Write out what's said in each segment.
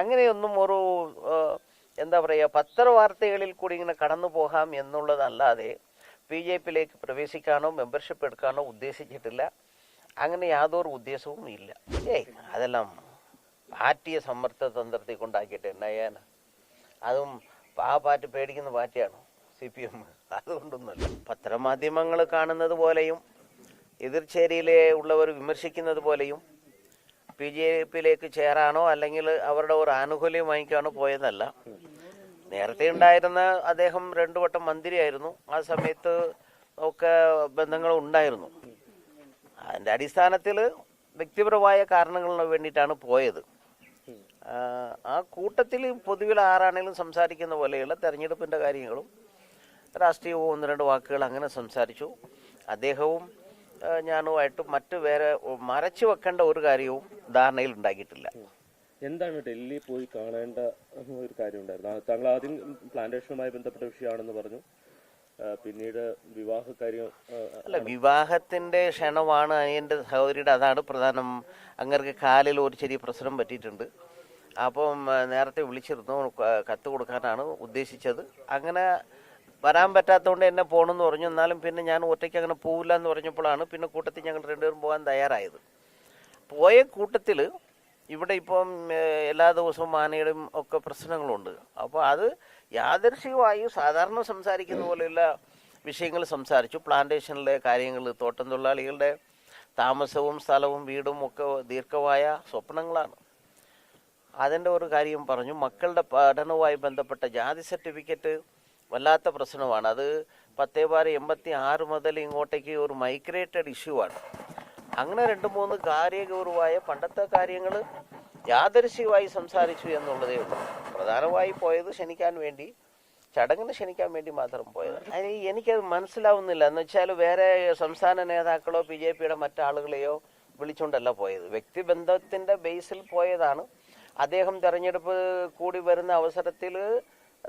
അങ്ങനെയൊന്നും ഒരു എന്താ പറയുക പത്രവാർത്തകളിൽ കൂടി ഇങ്ങനെ കടന്നു പോകാം എന്നുള്ളതല്ലാതെ ബി ജെ പിയിലേക്ക് പ്രവേശിക്കാനോ മെമ്പർഷിപ്പ് എടുക്കാനോ ഉദ്ദേശിച്ചിട്ടില്ല. അങ്ങനെ യാതൊരു ഉദ്ദേശവും ഇല്ല. ഏയ് അതെല്ലാം പാർട്ടിയെ സമ്മർദ്ദ തന്ത്രത്തിൽ കൊണ്ടാക്കിയിട്ട് എന്നായാന അതും ആ പാർട്ടി പേടിക്കുന്ന പാർട്ടിയാണ്? സി പി എം അതുകൊണ്ടൊന്നുമല്ല. പത്രമാധ്യമങ്ങൾ കാണുന്നത് പോലെയും എതിർചേരിയിലെ ഉള്ളവർ വിമർശിക്കുന്നത് പോലെയും ബി ജെ പിയിലേക്ക് ചേരാനോ അല്ലെങ്കിൽ അവരുടെ ഒരു ആനുകൂല്യം വാങ്ങിക്കാനോ പോയതല്ല. നേരത്തെ ഉണ്ടായിരുന്ന അദ്ദേഹം രണ്ടു വട്ടം മന്ത്രിയായിരുന്നു. ആ സമയത്ത് ഒക്കെ ബന്ധങ്ങൾ ഉണ്ടായിരുന്നു. അതിന്റെ അടിസ്ഥാനത്തിൽ വ്യക്തിപരമായ കാരണങ്ങളിന് വേണ്ടിയിട്ടാണ് പോയത്. ആ, കൂട്ടത്തിൽ പൊതുവിൽ ആരാണെങ്കിലും സംസാരിക്കുന്ന പോലെയുള്ള തെരഞ്ഞെടുപ്പിന്റെ കാര്യങ്ങളും രാഷ്ട്രീയവും ഒന്ന് രണ്ട് വാക്കുകൾ അങ്ങനെ സംസാരിച്ചു. അദ്ദേഹവും ഞാനുമായിട്ട് മറ്റു വേറെ മറച്ചു വെക്കേണ്ട ഒരു കാര്യവും ധാരണയിൽ ഉണ്ടാക്കിയിട്ടില്ല. എന്താണ് ഡൽഹി പോയി കാണേണ്ട ഒരു കാര്യം ഉണ്ടായിരുന്നു? താങ്കൾ ആദ്യം പ്ലാന്റേഷനുമായി ബന്ധപ്പെട്ട വിഷയമാണെന്ന് പറഞ്ഞു. പിന്നീട് വിവാഹ കാര്യം അല്ല വിവാഹത്തിന്റെ ക്ഷണമാണ് എന്റെ സഹോദരിയുടെ അതാണ് പ്രധാനം. അങ്ങനെ കാലിൽ ഒരു ചെറിയ പ്രശ്നം പറ്റിയിട്ടുണ്ട്. അപ്പം നേരത്തെ വിളിച്ചിരുന്നു കത്ത് കൊടുക്കാനാണ് ഉദ്ദേശിച്ചത്. അങ്ങനെ വരാൻ പറ്റാത്തതുകൊണ്ട് എന്നെ പോകണമെന്ന് പറഞ്ഞു. എന്നാലും പിന്നെ ഞാൻ ഒറ്റയ്ക്ക് അങ്ങനെ പോവില്ല എന്ന് പറഞ്ഞപ്പോഴാണ് പിന്നെ കൂട്ടത്തിൽ ഞങ്ങൾ രണ്ടുപേരും പോകാൻ തയ്യാറായത്. പോയ കൂട്ടത്തിൽ ഇവിടെ ഇപ്പം എല്ലാ ദിവസവും മാനയുടെയും ഒക്കെ പ്രശ്നങ്ങളുണ്ട്. അപ്പോൾ അത് യാദർശികമായി സാധാരണ സംസാരിക്കുന്ന പോലെയുള്ള വിഷയങ്ങൾ സംസാരിച്ചു. പ്ലാന്റേഷനിലെ കാര്യങ്ങൾ തോട്ടം തൊഴിലാളികളുടെ താമസവും സ്ഥലവും വീടും ഒക്കെ ദീർഘമായ സ്വപ്നങ്ങളാണ്. അതിന്റെ ഒരു കാര്യം പറഞ്ഞു. മക്കളുടെ പഠനവുമായി ബന്ധപ്പെട്ട ജാതി സർട്ടിഫിക്കറ്റ് വല്ലാത്ത പ്രശ്നമാണ്. അത് പത്തേ ബാർ എൺപത്തി ആറ് മുതൽ ഇങ്ങോട്ടേക്ക് ഒരു മൈഗ്രേറ്റഡ് ഇഷ്യൂ ആണ്. അങ്ങനെ രണ്ട് മൂന്ന് കാര്യഗൗരവമായ പണ്ടത്തെ കാര്യങ്ങൾ യാദൃശ്യമായി സംസാരിച്ചു എന്നുള്ളതേ ഉള്ളൂ. പ്രധാനമായി പോയത് ക്ഷണിക്കാൻ വേണ്ടി ചടങ്ങിന് ക്ഷണിക്കാൻ വേണ്ടി മാത്രം പോയത്. അതിന് എനിക്കത് മനസ്സിലാവുന്നില്ല. എന്ന് വെച്ചാൽ വേറെ സംസ്ഥാന നേതാക്കളോ ബി ജെ പിയുടെ മറ്റാളുകളെയോ വിളിച്ചുകൊണ്ടല്ല പോയത്. വ്യക്തിബന്ധത്തിന്റെ ബേസിൽ പോയതാണ്. അദ്ദേഹം തെരഞ്ഞെടുപ്പ് കൂടി വരുന്ന അവസരത്തിൽ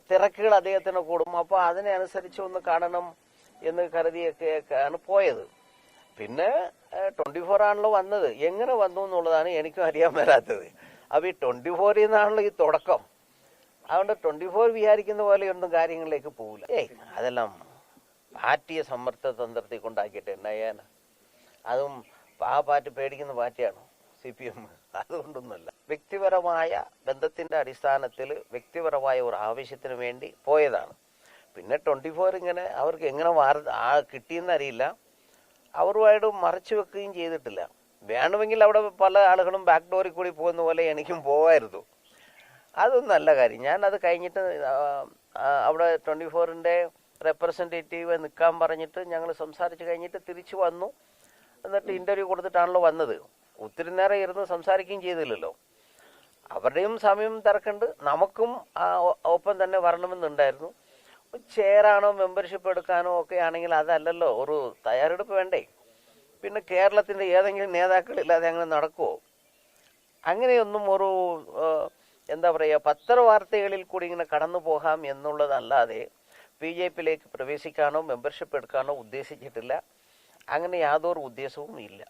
തിരക്കുകൾ അദ്ദേഹത്തിന് കൂടും. അപ്പോൾ അതിനനുസരിച്ച് ഒന്ന് കാണണം എന്ന് കരുതിയൊക്കെയാണ് പോയത്. പിന്നെ ട്വന്റി ഫോർ ആണല്ലോ വന്നത്. എങ്ങനെ വന്നു എന്നുള്ളതാണ് എനിക്കും അറിയാൻ വരാത്തത്. അപ്പോൾ ഈ ട്വന്റി ഫോറിൽ നിന്നാണല്ലോ ഈ തുടക്കം. അതുകൊണ്ട് ട്വന്റി ഫോർ വിചാരിക്കുന്ന പോലെയൊന്നും കാര്യങ്ങളിലേക്ക് പോകില്ല ഏയ് അതെല്ലാം പാർട്ടിയെ സമ്മർദ്ദ തന്ത്രത്തിൽ കൊണ്ടാക്കിയിട്ട് എന്നയാണ് അതും ആ പാർട്ടി പേടിക്കുന്ന പാർട്ടിയാണോ? സി പി എം അതുകൊണ്ടൊന്നുമല്ല. വ്യക്തിപരമായ ബന്ധത്തിന്റെ അടിസ്ഥാനത്തിൽ വ്യക്തിപരമായ ഒരു ആവശ്യത്തിന് വേണ്ടി പോയതാണ്. പിന്നെ ട്വന്റി ഫോർ ഇങ്ങനെ അവർക്ക് എങ്ങനെ വാർ ആ കിട്ടിയെന്നറിയില്ല അവരുമായിട്ട് മറച്ചു വെക്കുകയും ചെയ്തിട്ടില്ല. വേണമെങ്കിൽ അവിടെ പല ആളുകളും ബാക്ക് ഡോറിൽ കൂടി പോകുന്ന പോലെ എനിക്കും പോവായിരുന്നു. അതൊന്നും നല്ല കാര്യം. ഞാൻ അത് കഴിഞ്ഞിട്ട് അവിടെ ട്വന്റി ഫോറിന്റെ റെപ്രസെന്റേറ്റീവ് നിൽക്കാൻ പറഞ്ഞിട്ട് ഞങ്ങൾ സംസാരിച്ച് കഴിഞ്ഞിട്ട് തിരിച്ചു വന്നു. എന്നിട്ട് ഇന്റർവ്യൂ കൊടുത്തിട്ടാണല്ലോ വന്നത്. ഒത്തിരി നേരം ഇരുന്ന് സംസാരിക്കുകയും ചെയ്തില്ലല്ലോ. അവരുടെയും സമയം തിരക്കുണ്ട്. നമുക്കും ഒപ്പം തന്നെ വരണമെന്നുണ്ടായിരുന്നു. ചെയറാണോ മെമ്പർഷിപ്പ് എടുക്കാനോ ഒക്കെ ആണെങ്കിൽ അതല്ലല്ലോ. ഒരു തയ്യാറെടുപ്പ് വേണ്ടേ? പിന്നെ കേരളത്തിന്റെ ഏതെങ്കിലും നേതാക്കളില്ലാതെ അങ്ങനെ നടക്കുമോ അങ്ങനെയൊന്നും ഒരു എന്താ പറയുക പത്രവാർത്തകളിൽ കൂടി ഇങ്ങനെ കടന്നു പോകാം എന്നുള്ളതല്ലാതെ ബി ജെ പിയിലേക്ക് പ്രവേശിക്കാനോ മെമ്പർഷിപ്പ് എടുക്കാനോ ഉദ്ദേശിച്ചിട്ടില്ല. അങ്ങനെ യാതൊരു ഉദ്ദേശവും ഇല്ല